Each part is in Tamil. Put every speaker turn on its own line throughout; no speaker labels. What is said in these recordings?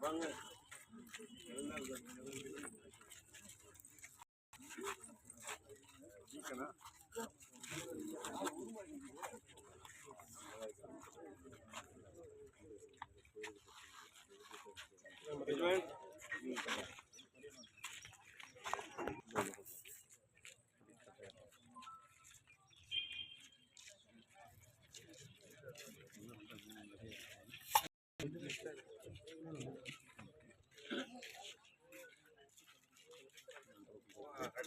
Vâng ạ. Management. Thank you.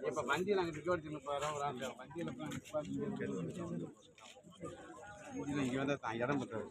இப்போ வண்டியில் அங்கே டிக்கெட் எடுத்து முப்பதாயிரம் வராங்க வண்டியில் வண்டியில் இங்கே வந்து தான் இடம் பற்றாது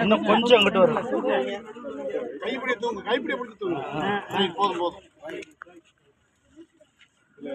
இன்னும் கொஞ்சம் அங்கிட்டு வரும்
கைப்பிடியே தூங்கு கைப்பிடியே பிடிச்சி தூங்கு. போதும் போதும். இல்லை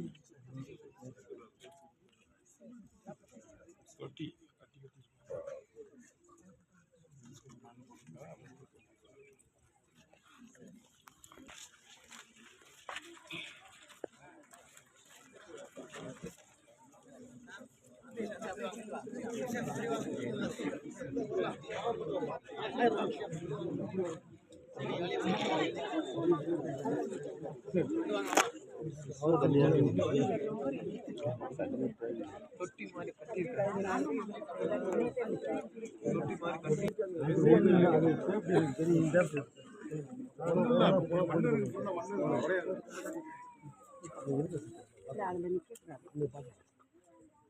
நிற்காதீங்க ரொம்ப டேபிள் நின்னீங்கன்னா
தொட்டி மாதிரி கட்டியிருக்காங்க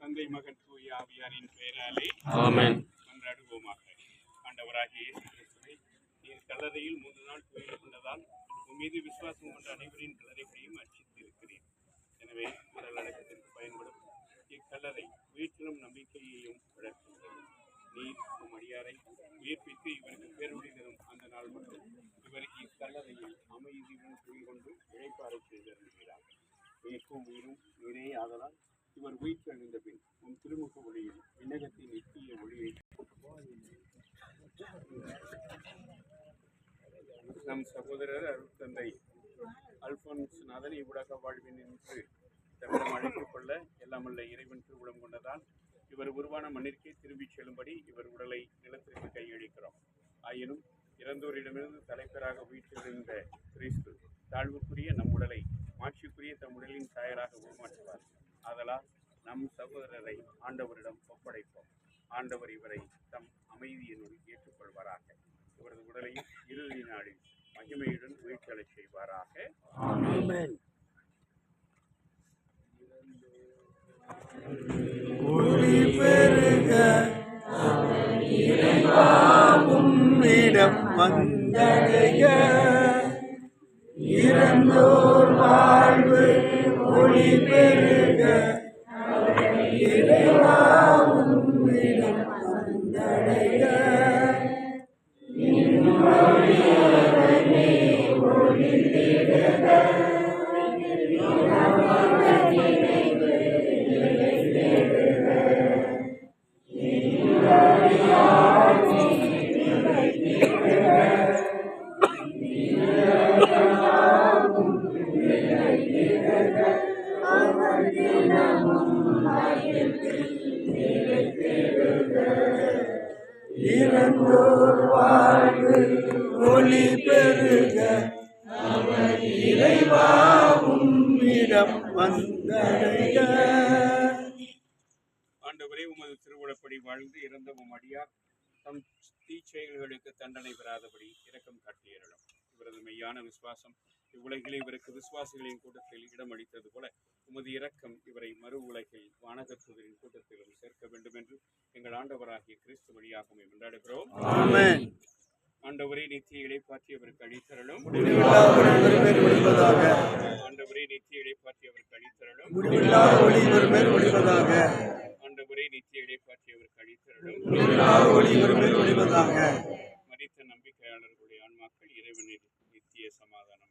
தந்தை மகன் தூய ஆவியாரின் பெயராலே
ஆமென்.
மன்றாடுவோமாக ஆண்டவராகிய கிறிஸ்துவை நீர் கல்லறையில் மூன்று நாள் துயில் கொண்டதால் மீது விசுவாசம் கொண்ட அனைவரின் கல்லறைகளையும் அர்ச்சித்திருக்கிறீர் எனவே உடல் அடக்கத்திற்கு பயன்படும் இக்கல்லறை உயிர்த்திலும் நம்பிக்கையையும் வளர்க்கின்றது. நீர் உம் அடியாரை உயிர்ப்பித்து இவருக்கு பேருடைய இவர் உருவான மண்ணிற்கே திரும்பிச் செல்லும்படி இவர் உடலை நிலத்திற்கு கையளிக்கிறோம். ஆயினும் இறந்தோரிடமிருந்து தலைப்பராக உயிர்த்தெழுந்த கிறிஸ்து தாழ்வுக்குரிய நம் உடலை மாட்சிக்குரிய தம் உடலின் தாயராக உருமாற்றுவார். ஆதலால் நம் சகோதரரை ஆண்டவரிடம் ஒப்படைப்போம். ஆண்டவர் இவரை தம் அமைதியினுள் ஏற்றுக்கொள்வாராக. இவரது உடலையும் இறுதி நாளில் மகிமையுடன் உயிர்த்தெழச் செய்வாராக.
ஆமென். உம்மிடம் இறந்தோர் வாழ்வு ஒளி பெருக. வந்தடைய
ஆண்டவரே உமது திருவுளப்படி வாழ்ந்து இறந்த உம் அடியார் தம் தீச்செயல்களுக்கு தண்டனை பெறாதபடி இரக்கம் காட்டியருளும். இவரது மெய்யான விசுவாசம் இவ்வுலகிலே இவருக்கு விசுவாசிகளின் கூட்டத்தில் இடம் அளித்தது போல உமது இரக்கம் இவரை மறு உலகில் வானகத்துவரின் கூட்டத்திலும் சேர்க்க வேண்டும் என்று எங்கள் ஆண்டவராகிய கிறிஸ்து வழியாக கொண்டாடுகிறோம். ஆண்டவரே நித்திய இழைப்பாற்றி அவருக்கு
ஒளிவதாக.
ஆண்டவரே நித்திய இழைப்பாற்றி அவருக்கு
ஒளிவதாக.
ஆண்டவரே நித்திய இழைப்பாற்றி அவருக்கு
ஒளிவதாக.
மரித்த நம்பிக்கையாளர்களுடைய ஆன்மாக்கள் இறைவனில் நித்திய சமாதானம்.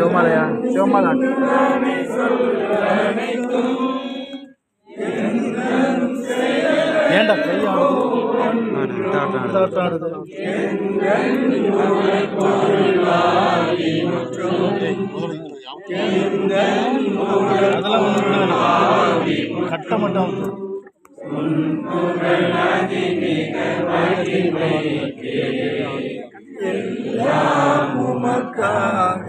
தந்தை மகன்
சிவமலையா சிவமலை ஏண்டா கையாடுது? அதெல்லாம் கட்ட மட்டும்
எல்லாம் உமக்காக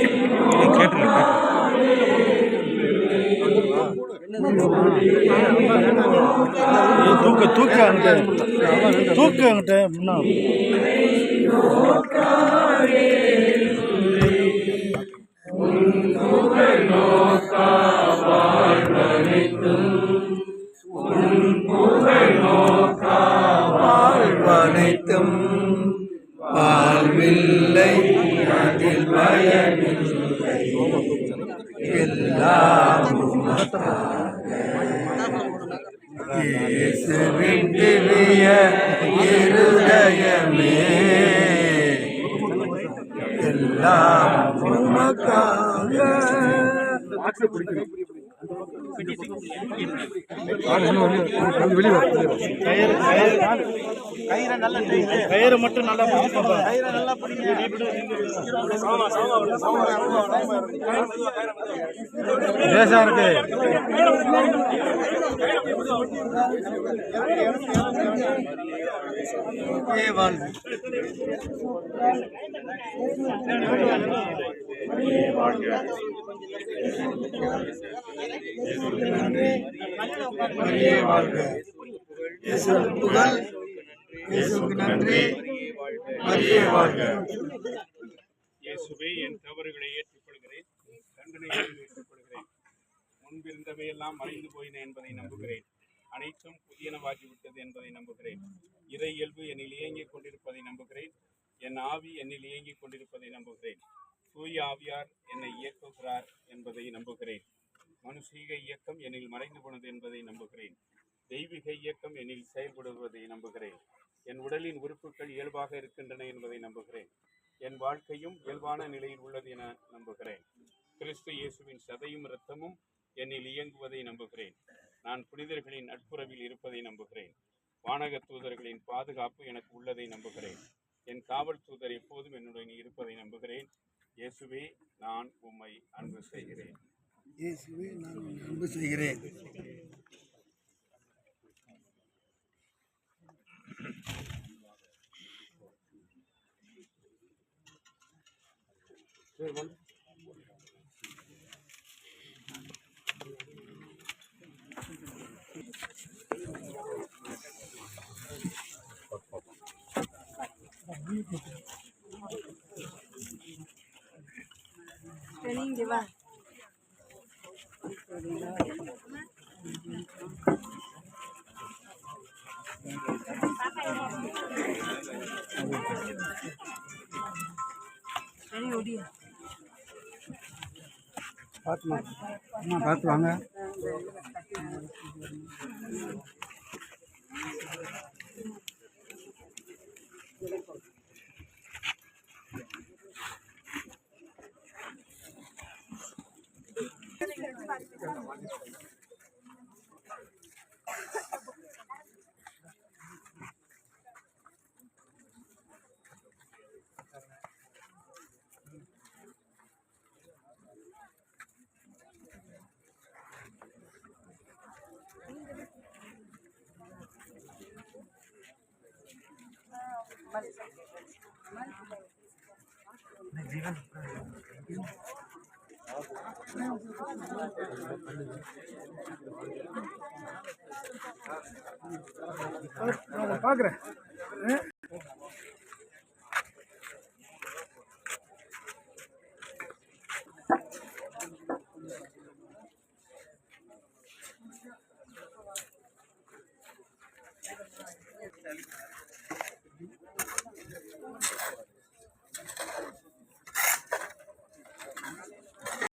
தூக்க தூக்க அங்கிட்ட. தூக்க அங்கிட்ட முன்னா.
வாழ்வனைத்தும் வாழ்வில்லை அதில் எல்லாம் உமக்காக இயேசுவின் இருதயமே எல்லாம் உமக்காக.
கயிறு கயிறு கயிறு மட்டும் நல்லா லேசா இருக்கு
மரியே வாழ்க புகழ் நன்றி மரியே வாழ்க
இயேசுவே என் தவறுகளை ஏற்றுக்கொள்கிறேன். தண்டனைகளை ஏற்றுக்கொள்கிறேன். முன்பிருந்தவையெல்லாம் மறைந்து போயின என்பதை நம்புகிறேன். அனைத்தும் புதியனவாகிவிட்டது என்பதை நம்புகிறேன். இறை இயல்பு என்னில் இயங்கிக் கொண்டிருப்பதை நம்புகிறேன். என் ஆவி என்னில் இயங்கிக் கொண்டிருப்பதை நம்புகிறேன். சூயாவியார் என்னை இயக்குகிறார் என்பதை நம்புகிறேன். மனுஷீக இயக்கம் என்னில் மறைந்து போனது என்பதை நம்புகிறேன். தெய்வீக இயக்கம் என்னில் செயல்படுவதை நம்புகிறேன். என் உடலின் உறுப்புகள் இயல்பாக இருக்கின்றன என்பதை நம்புகிறேன். என் வாழ்க்கையும் இயல்பான நிலையில் உள்ளது என நம்புகிறேன். கிறிஸ்து இயேசுவின் சதையும் இரத்தமும் என்னில் இயங்குவதை நம்புகிறேன். நான் புனிதர்களின் நட்புறவில் இருப்பதை நம்புகிறேன். வானக தூதர்களின் பாதுகாப்பு எனக்கு உள்ளதை நம்புகிறேன். என் காவல் தூதர் எப்போதும் என்னுடன் இருப்பதை நம்புகிறேன். இயேசுவே நான் உம்மை அன்பு செய்கிறேன்.
இயேசுவே நான் அன்பு செய்கிறேன்.
di ba? Ba't lang?
Ba't lang ha? Thank you. जीवन வாங்க பார்க்குறேன்